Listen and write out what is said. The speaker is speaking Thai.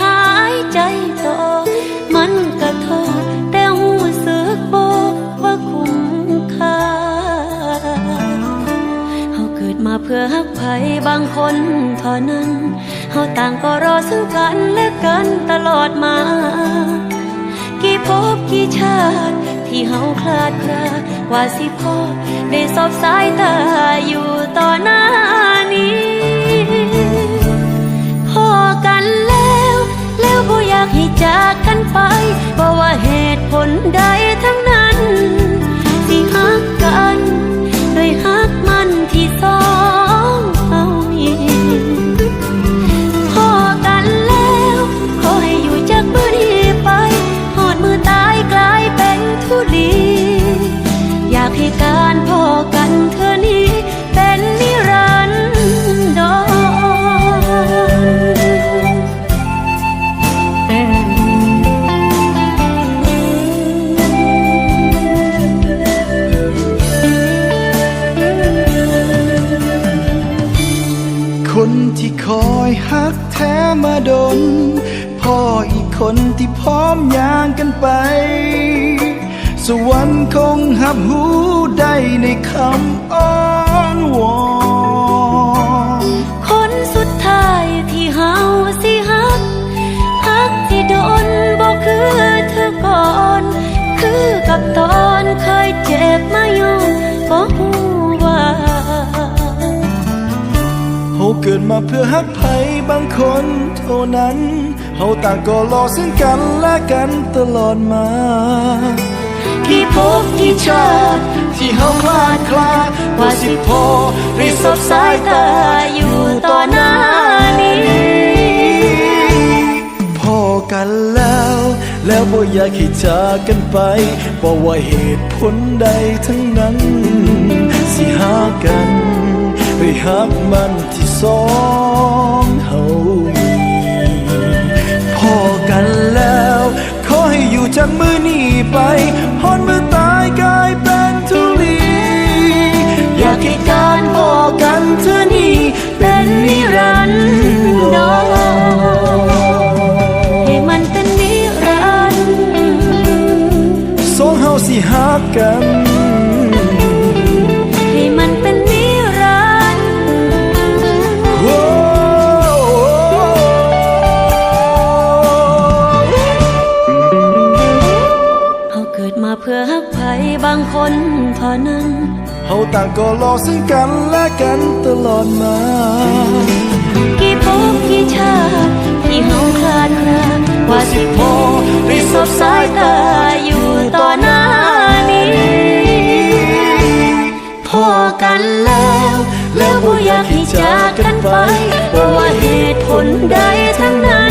ห มาเพื่อฮักไผบางคนเท่านั้นเฮาต่างก็รอซึ่งกันและกันตลอดมา กี่ภพกี่ชาติ ที่เฮาคลาดคลากว่าสิพบได้สอบสายตาอยู่ต่อหน้านี้พอกันแล้ว แล้วบ่อยากให้จากกันไปเพราะว่าเหตุผลใด คนที่คอยฮักแท้มาดน พ่ออีกคนที่พร้อมย่างกันไป สวรรค์คงหับหูได้ในคำอ้อนวอนคนสุดท้ายที่เฮาสิฮักฮักที่โดนบอกคือเธอก่อน คือกับตอนเคยเจ็บมาอยู่ เฮาเกิดมาเพื่อฮักไผบางคนเท่านั้น เฮาต่างก็รอซึ่งกันและกันตลอดมา กี่ภพกี่ชาติที่เฮาคลาดคลาว่าสิพอได้สบสายตาอยู่ต่อหน้านี้พอกันแล้ว แล้วบ่อยากให้จากกันไปบอกว่าเหตุผลใดทั้งนั้น สิหากันไปหักมันที่ สองเฮามีพอกันแล้ว ขอให้อยู่จากมือนี้ไปหอนมือตายกลายเป็นทุลีอยากให้การพอกันเธอนี้เป็นนิรันดรให้มันเป็นนิรันดร์สองเฮาสิหักกัน คนเท่านั้นเฮาต่างก็รอซึ่งกันและกันตลอดมา กี่พบกี่ชาติที่เฮาคลาดคลาว่าสิพอได้สบสายตาอยู่ต่อหน้านี้พอกันแล้ว แล้วบ่อยากให้จากกันไปบ่ว่าเหตุผลใดทั้งนั้น